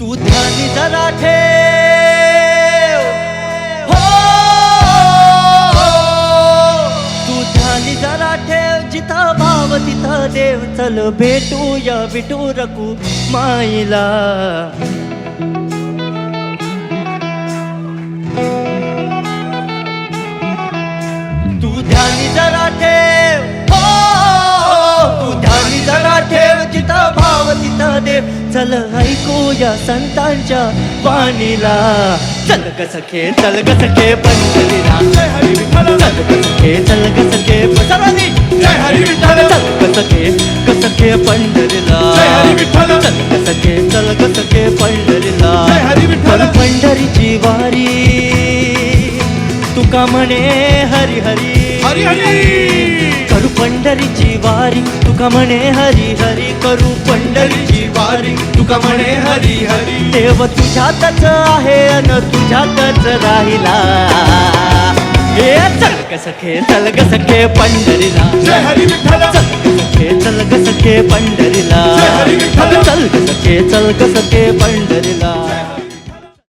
तू ध्यानी जरा ठेव. हो, हो, हो. तू ध्यानी जरा ठेव जिथं भाव तिथं देव. चल भेटूया विटू रकू माईला. तू ध्यानी जरा ठेव. हो, हो तू ध्यानी जरा ठेव भाव तिथं देव चल ऐकूया संतांच्या वाणीला. चल ग सखे चल ग सखे पंढरीला. जय हरी विठ्ठल. चल ग सखे चल ग सखे सर्वांनी जय हरी विठ्ठल. चल ग सखे ग सखे पंढरीला. जय हरी विठ्ठल. चल ग सखे चल ग सखे पंढरीला. जय हरी विठ्ठल. पण पंढरीची वारी. तुका म्हणे हरी हरी. हरी हरी. पंढरीची वारी तुका म्हणे हरी हरी करू पंढरीची वारी. तुका म्हणे हरी हरी. देव तुझ्यातच आहे अन तुझ्यातच राहिला. हे चल ग सखे चल ग सखे पंढरीला. सखे चल ग सखे पंढरीला. जय हरी विठ्ठल. चल ग सखे चल ग सखे पंढरीला.